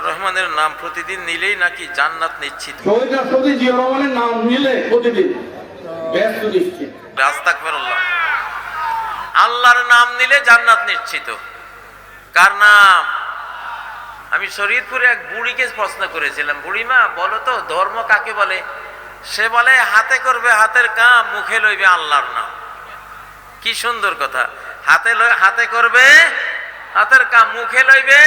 জিয়াউর রহমানের নাম প্রতিদিন নিলেই নাকি জান্নাত নিশ্চিত শহীদ রাষ্ট্রপতি জিয়া রহমানের নাম নিলে প্রতিদিন। ব্যস্ত নিশ্চিত। আস্তাগফিরুল্লাহ। আল্লাহর নাম নিলে জান্নাত নিশ্চিত। কার নাম? আমি শরীয়তপুরে এক বুড়িকে প্রশ্ন করেছিলাম বুড়িমা বলো তো ধর্ম কাকে বলে? সে বলে হাতে করবে হাতের কাম মুখে লইবে আল্লাহর নাম। কি সুন্দর কথা। হাতে লই- হাতে করবে হাতের কাম মুখে লইবে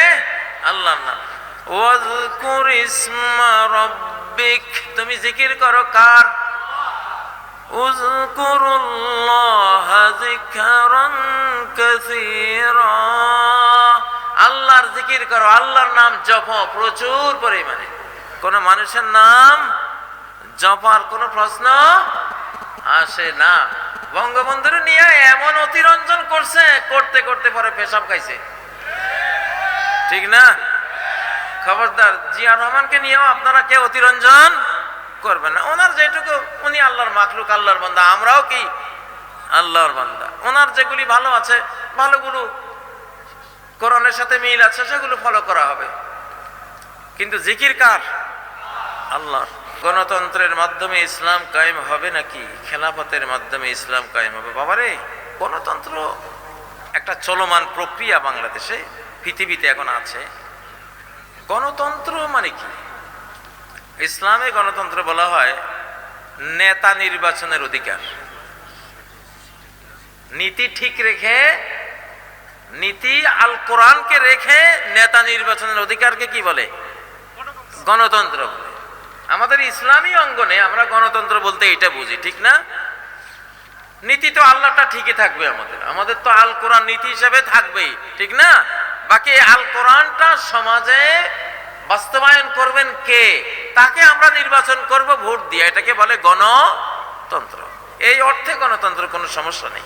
আল্লাহর নাম। ওয়াজকুর ইসমা রব্বিক। তুমি জিকির করো, কার? উজকুরুল্লাহ যিকরান কাসীরা। আল্লাহর জিকির করো, আল্লাহর নাম জপ, প্রচুর পরিমাণে। কোন মানুষের নাম জপার কোনো প্রশ্ন আসে না। বঙ্গবন্ধুর নিয়ে এমন অতিরঞ্জন করছে, করতে করতে পরে পেশাব খাইছে। ঠিক না? খবরদার জিয়া রহমানকে নিয়েও আপনারা কেউ অতিরঞ্জন করবেন না। ওনার যেটুকু, উনি আল্লাহর মাখলুক, আল্লাহর বান্দা। আমরাও কি আল্লাহর বান্দা? ওনার যেগুলি ভালো আছে, ভালোগুলো কোরআনের সাথে মিল আছে, সেগুলো ফলো করা হবে। কিন্তু জিকির কার? আল্লাহর। গণতন্ত্রের মাধ্যমে ইসলাম কায়েম হবে নাকি? খেলাফতের মাধ্যমে ইসলাম কায়েম হবে? বাবারে, গণতন্ত্র একটা চলমান প্রক্রিয়া বাংলাদেশে, পৃথিবীতে এখন আছে। গণতন্ত্র মানে কি? ইসলামে গণতন্ত্র বলা হয় নেতা নির্বাচনের অধিকার। নীতি ঠিক রেখে, নীতি আল কোরআনকে রেখে নেতা নির্বাচনের অধিকারকে কি বলে? গণতন্ত্র বলে। আমাদের ইসলামী অঙ্গনে আমরা গণতন্ত্র বলতে এটা বুঝি, ঠিক না? নীতি তো আল্লাহটা ঠিকই থাকবে আমাদের। আমাদের তো আল কোরআন নীতি হিসাবে থাকবেই, ঠিক না? বাকি আল কোরআনটা সমাজে বাস্তবায়ন করবেন কে? তাকে আমরা নির্বাচন করব, ভোট দিয়ে। এটাকে বলে গণতন্ত্র। এই অর্থে গণতন্ত্র কোনো সমস্যা নেই।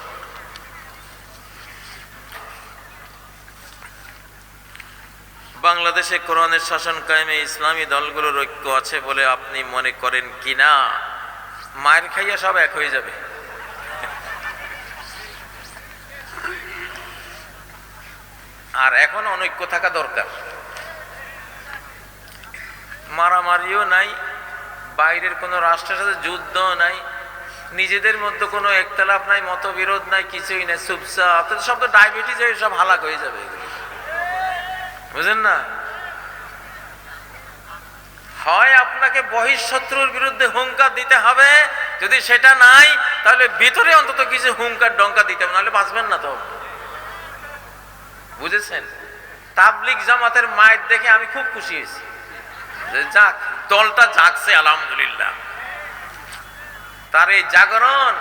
বাংলাদেশে কোরআনের শাসন কায়েমে ইসলামী দলগুলোর ঐক্য আছে বলে আপনি মনে করেন কিনা? মায়ের খাইয়া সব এক হয়ে যাবে। আর এখন অনৈক্য থাকা দরকার। মারামারিও নাই, বাইরের কোনো রাষ্ট্রের সাথে যুদ্ধ নাই, নিজেদের মধ্যে কোনো একতলাপ নাই, মতবিরোধ নাই, কিছুই নাই আপনাদের সব তো ডায়াবেটিস হয়ে সব হালাক হয়ে যাবে। বুঝলেন না? হয় আপনাকে বহিঃশত্রুর বিরুদ্ধে হুঙ্কার দিতে হবে, যদি সেটা নাই, তাহলে ভিতরে অন্তত কিছু হুঙ্কার ডঙ্কা দিতে হবে, নাহলে বাঁচবেন না তো। বুঝেছেন? তাবলিক জামাতের মায়ের দেখে আমি খুব খুশি হয়েছি। যাক, দলটা জাগছে আলহামদুলিল্লাহ। তার এই জাগরণ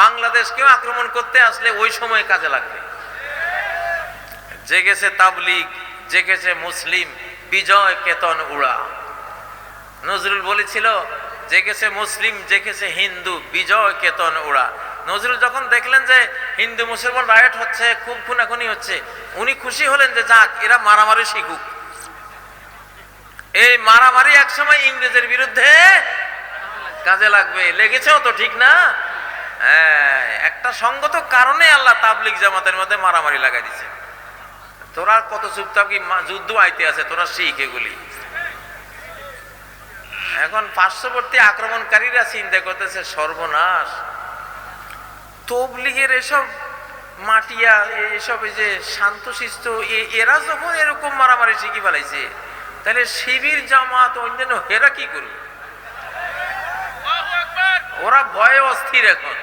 বাংলাদেশকেও আক্রমণ করতে আসলে ওই সময় কাজে লাগবে। জেগেছে তাবলিগ, জেগেছে মুসলিম, বিজয় কেতন উড়া। নজরুল বলেছিল, জেগেছে মুসলিম, জেগেছে হিন্দু, বিজয় কেতন উড়া। নজরুল যখন দেখলেন যে হিন্দু মুসলমান রায়ট হচ্ছে, খুব খুনাখুনি হচ্ছে উনি খুশি হলেন যে যাক, এরা মারামারি শিখুক। এই মারামারি একসময় ইংরেজের বিরুদ্ধে কাজে লাগবে। লেগেছেও তো, ঠিক না? হ্যাঁ একটা সঙ্গত কারণে আল্লাহ তাবলিক জামাতের মধ্যে মারামারি লাগাই দিছে। তোরা কত চুপচাপ কি যুদ্ধ আইতে আছে, তোরা শিখ এগুলি। এখন পার্শ্ববর্তী আক্রমণকারীরা চিন্তা করতেছে, সর্বনাশ। তবলিগের এসব মাটিয়া এসব এই যে শান্তশিষ্ট এরা যখন এরকম মারামারি শিখি ফেলাইছে তাহলে শিবির জামাত অন্যান্য হেরা কি করবে? ওরা ভয়ে অস্থির এখন।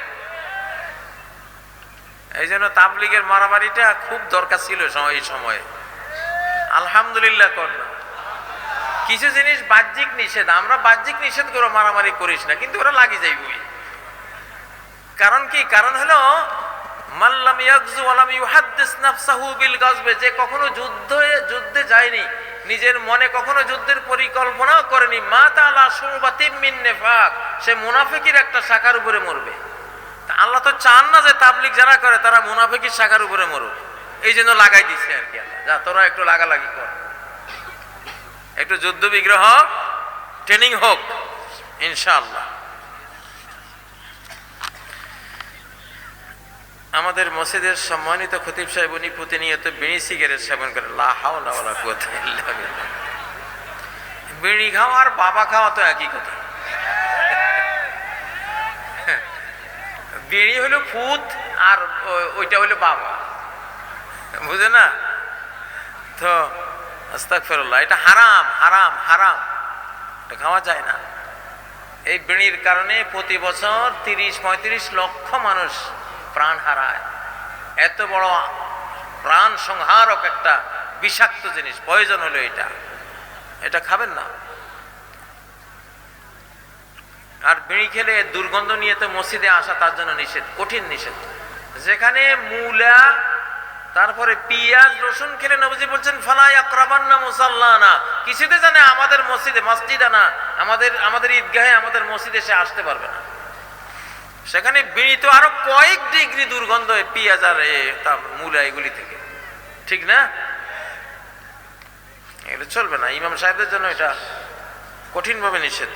এই জন্য তাবলিগের মারামারিটা খুব দরকার ছিল এই সময়ে। আলহামদুলিল্লাহ করলাম কিছু জিনিস বাহ্যিক নিষেধ, আমরা বাহ্যিক নিষেধ করে মারামারি করিস না, কিন্তু ওরা লাগি যাইবই। কারণ কি? কারণ হলো মাল্লাম নাফসাহু বিল যে কখনো যুদ্ধে যুদ্ধে যায়নি, নিজের মনে কখনো যুদ্ধের পরিকল্পনাও করেনি। মা নিফাক, সে মুনাফিকির একটা শাখার উপরে মরবে। আল্লাহ তো চান না যে তাবলিক যারা করে, তারা মুনাফিকের শাখার উপরে মরুক। এই জন্য লাগাই দিছে আর কি যা, তোরা একটু লাগালাগি কর। একটু যুদ্ধ বিগ্রহ, ট্রেনিং হোক, ইনশাআল্লাহ। আমাদের মসজিদের সম্মানিত খতিব সাহেব, উনি প্রতিনিয়ত বিড়ি সিগারেট সেবন করে লা হাওলা ওয়ালা কুওয়াতা ইল্লা বিড়ি খাওয়া আর বাবা খাওয়া তো একই কথা। বিড়ি হলো ফুত আর ওইটা হলো বাবা। বুঝে না? তো আস্তাক ফেরল্লাহ এটা হারাম হারাম হারাম। এটা খাওয়া যায় না। এই বিড়ির কারণে প্রতি বছর তিরিশ পঁয়ত্রিশ লক্ষ মানুষ প্রাণ হারায়। এত বড় প্রাণ সংহারক একটা বিষাক্ত জিনিস প্রয়োজন হলো এটা। এটা খাবেন না। আর বিড়ি খেলে দুর্গন্ধ নিয়ে তো মসজিদে আসা তার জন্য নিষেধ, কঠিন নিষেধ। যেখানে মূলা, তারপরে পিঁয়াজ, রসুন খেলে নবজি বলছেন ফালাই আক্রাবান্না মুসাল্লানা। কিছুতে জানে আমাদের মসজিদে মসজিদে না, আমাদের আমাদের ঈদগাহে আমাদের মসজিদে সে আসতে পারবে না। সেখানে বিড়ি তো আরও কয়েক ডিগ্রি দুর্গন্ধ পিঁয়াজ আর মূলা এগুলি থেকে। ঠিক না? এটা চলবে না। ইমাম সাহেবের জন্য এটা কঠিনভাবে নিষেধ।